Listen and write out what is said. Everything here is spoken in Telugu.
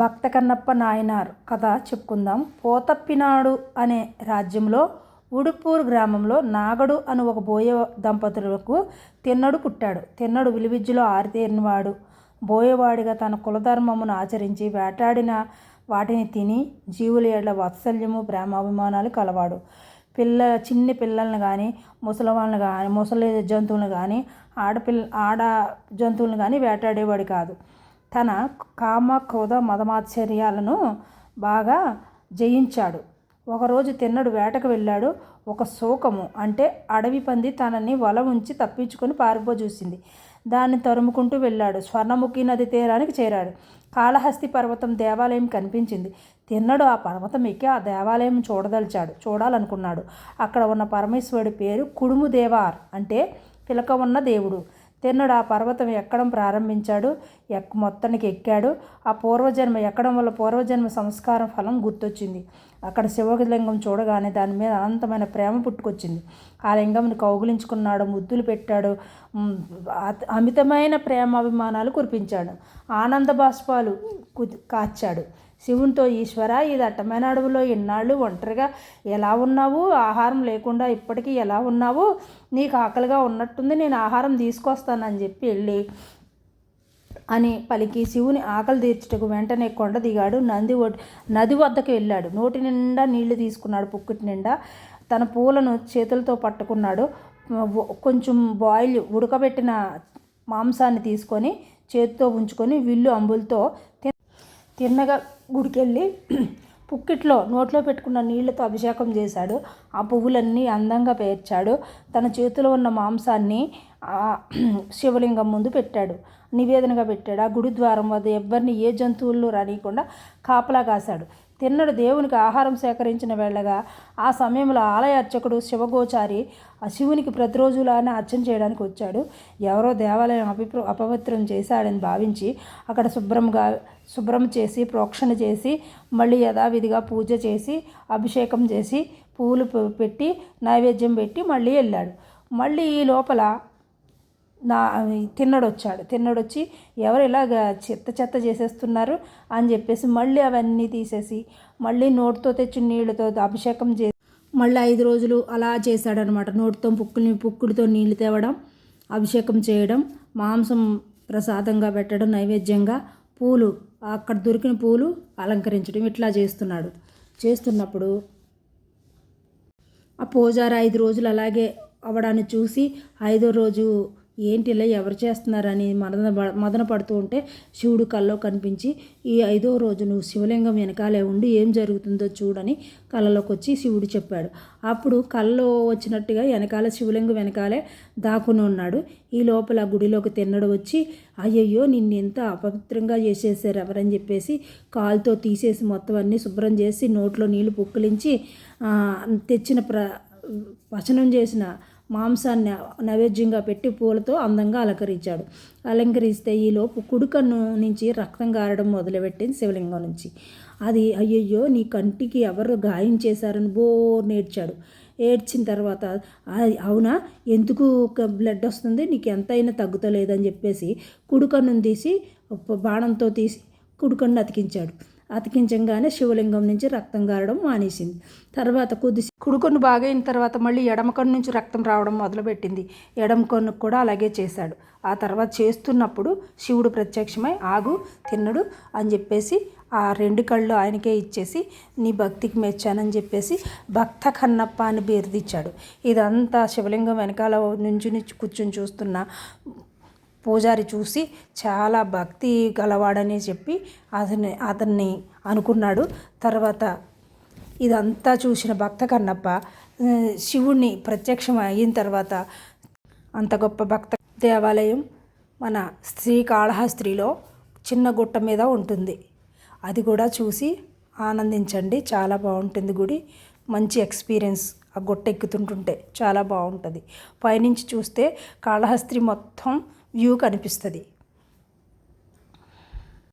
భక్త కన్నప్ప నాయనార్ కథ చెప్పుకుందాం. పోతప్పినాడు అనే రాజ్యంలో ఉడుపూరు గ్రామంలో నాగడు అను ఒక బోయ దంపతులకు తిన్నడు పుట్టాడు. తిన్నడు విలువిద్యలో ఆరితేరినవాడు. బోయవాడిగా తన కులధర్మమును ఆచరించి వేటాడిన వాటిని తిని జీవుల ఏళ్ళ వాత్సల్యము ప్రేమాభిమానాలు కలవాడు. పిల్ల చిన్ని పిల్లల్ని కానీ ముసలివాళ్ళని కానీ ముసలి జంతువులను కానీ ఆడపిల్ల ఆడ జంతువులను కానీ వేటాడేవాడు కాదు. తన కామ క్రోధ మదమాశ్చర్యాలను బాగా జయించాడు. ఒకరోజు తిన్నడు వేటకు వెళ్ళాడు. ఒక శోకము అంటే అడవి పంది తనని వల ఉంచి తప్పించుకొని పారిపో చూసింది దాన్ని తరుముకుంటూ వెళ్ళాడు. స్వర్ణముఖి నది తీరానికి చేరాడు. కాళహస్తి పర్వతం దేవాలయం కనిపించింది. తిన్నడు ఆ పర్వతం ఎక్కి ఆ దేవాలయం చూడదలిచాడు. చూడాలనుకున్నాడు. అక్కడ ఉన్న పరమేశ్వరుడి పేరు కుడుము దేవార్ అంటే పిలక ఉన్న దేవుడు. తిన్నడు ఆ పర్వతం ఎక్కడం ప్రారంభించాడు ఎక్ మొత్తానికి ఎక్కాడు. ఆ పూర్వజన్మ ఎక్కడం వల్ల పూర్వజన్మ సంస్కారం ఫలం గుర్తొచ్చింది. అక్కడ శివలింగం చూడగానే దాని మీద అనంతమైన ప్రేమ పుట్టుకొచ్చింది. ఆ లింగంని కౌగులించుకున్నాడు ముద్దులు పెట్టాడు అమితమైన ప్రేమాభిమానాలు కురిపించాడు. ఆనంద బాష్పాలు కాచాడు. శివునితో ఈశ్వర ఈ దట్టమైన అడవిలో ఇన్నాళ్ళు ఒంటరిగా ఎలా ఉన్నావు? ఆహారం లేకుండా ఇప్పటికీ ఎలా ఉన్నావు? నీకు ఆకలిగా ఉన్నట్టుంది నేను ఆహారం తీసుకొస్తానని చెప్పి వెళ్ళి అని పలికి. శివుని ఆకలి తీర్చుటకు వెంటనే కొండ దిగాడు. నంది ఒడ్ నది వద్దకు వెళ్ళాడు. నోటి నిండా నీళ్ళు తీసుకున్నాడు. పుక్కిటి నిండా తన పూలను చేతులతో పట్టుకున్నాడు. కొంచెం బాయిల్ ఉడకబెట్టిన మాంసాన్ని తీసుకొని చేతితో ఉంచుకొని విల్లు అంబులతో తిన్నగా గుడికెళ్ళి పుక్కిట్లో నోట్లో పెట్టుకున్న నీళ్ళతో అభిషేకం చేశాడు. ఆ పువ్వులన్నీ అందంగా పేర్చాడు. తన చేతిలో ఉన్న మాంసాన్ని శివలింగం ముందు పెట్టాడు. నివేదనగా పెట్టాడు. ఆ గుడి ద్వారం వద్ద ఎవరిని ఏ జంతువులు రానియకుండా కాపలా కాశాడు. తిన్నడు దేవునికి ఆహారం సేకరించిన వేళగా ఆ సమయంలో ఆలయ అర్చకుడు శివగోచారి ఆ శివునికి ప్రతిరోజులానే అర్చన చేయడానికి వచ్చాడు. ఎవరో దేవాలయం అపిప్ర అపవిత్రం చేశాడని భావించి అక్కడ శుభ్రంగా శుభ్రం చేసి ప్రోక్షణ చేసి మళ్ళీ యథావిధిగా పూజ చేసి అభిషేకం చేసి పూలు పెట్టి నైవేద్యం పెట్టి మళ్ళీ వెళ్ళాడు. మళ్ళీ ఈ లోపల నా తిన్నడొచ్చాడు. వచ్చాడు వచ్చి ఎవరు ఇలాగ చెత్త చెత్త చేసేస్తున్నారు? అని చెప్పేసి మళ్ళీ అవన్నీ తీసేసి మళ్ళీ నోటితో తెచ్చి నీళ్ళతో అభిషేకం చేసి మళ్ళీ ఐదు రోజులు అలా చేశాడనమాట. నోటితో పుక్కుని పుక్కుడితో నీళ్ళు తేవడం అభిషేకం చేయడం మాంసం ప్రసాదంగా పెట్టడం నైవేద్యంగా పూలు అక్కడ దొరికిన పూలు అలంకరించడం ఇట్లా చేస్తున్నాడు. చేస్తున్నప్పుడు ఆ పూజారి ఐదు రోజులు అలాగే అవ్వడాన్ని చూసి ఐదో రోజు ఏంటి ఇలా ఎవరు చేస్తున్నారని మదన మదన పడుతూ ఉంటే శివుడు కల్లో కనిపించి ఈ ఐదో రోజు నువ్వు శివలింగం వెనకాలే ఉండి ఏం జరుగుతుందో చూడని కళ్ళలోకి వచ్చి శివుడు చెప్పాడు. అప్పుడు కళ్ళలో వచ్చినట్టుగా వెనకాల శివలింగం వెనకాలే దాక్కుని ఉన్నాడు. ఈ లోపల గుడిలోకి తిన్నడు వచ్చి అయ్యయ్యో నిన్ను ఎంత అపవిత్రంగా చేసేసారు ఎవరని చెప్పేసి కాలుతో తీసేసి మొత్తం అన్నీ శుభ్రం చేసి నోట్లో నీళ్ళు పుక్కిలించి తెచ్చిన ప్ర వచనం చేసిన మాంసాన్ని నైవేద్యంగా పెట్టి పూలతో అందంగా అలంకరించాడు. అలంకరిస్తే ఈలోపు కుడికన్ను నుంచి రక్తం గారడం మొదలుపెట్టింది శివలింగం నుంచి. అది అయ్యయ్యో నీ కంటికి ఎవరు గాయం చేశారని బోర్ నేర్చాడు. ఏడ్చిన తర్వాత అవునా? ఎందుకు ఒక బ్లడ్ వస్తుంది? నీకు ఎంతైనా తగ్గుతలేదని చెప్పేసి కుడికన్నును తీసి బాణంతో తీసి కుడికన్ను అతికించాడు. అతికించంగానే శివలింగం నుంచి రక్తం గారడం మానేసింది. తర్వాత కొద్ది కుడుకొన్ను బాగా అయిన తర్వాత మళ్ళీ ఎడమ కన్ను నుంచి రక్తం రావడం మొదలుపెట్టింది. ఎడమ కన్నుకు కూడా అలాగే చేశాడు. ఆ తర్వాత చేస్తున్నప్పుడు శివుడు ప్రత్యక్షమై ఆగు తిన్నడు అని చెప్పేసి ఆ రెండు కళ్ళు ఆయనకే ఇచ్చేసి నీ భక్తికి మెచ్చానని చెప్పేసి భక్త కన్నప్ప అని బిరుదిచ్చాడు ఇదంతా శివలింగం వెనకాల నుంచి కూర్చుని చూస్తున్న పూజారి చూసి చాలా భక్తి గలవాడని చెప్పి అతని అతన్ని అనుకున్నాడు. తర్వాత ఇదంతా చూసిన భక్త కన్నప్ప శివుణ్ణి ప్రత్యక్షం అయిన తర్వాత అంత గొప్ప భక్త దేవాలయం మన శ్రీకాళహస్త్రిలో చిన్న గుట్ట మీద ఉంటుంది. అది కూడా చూసి ఆనందించండి చాలా బాగుంటుంది గుడి. మంచి ఎక్స్పీరియన్స్ ఆ గుట్ట ఎక్కుతుంటుంటే చాలా బాగుంటుంది. పైనుంచి చూస్తే కాళహస్త్రి మొత్తం వ్యూ కనిపిస్తుంది.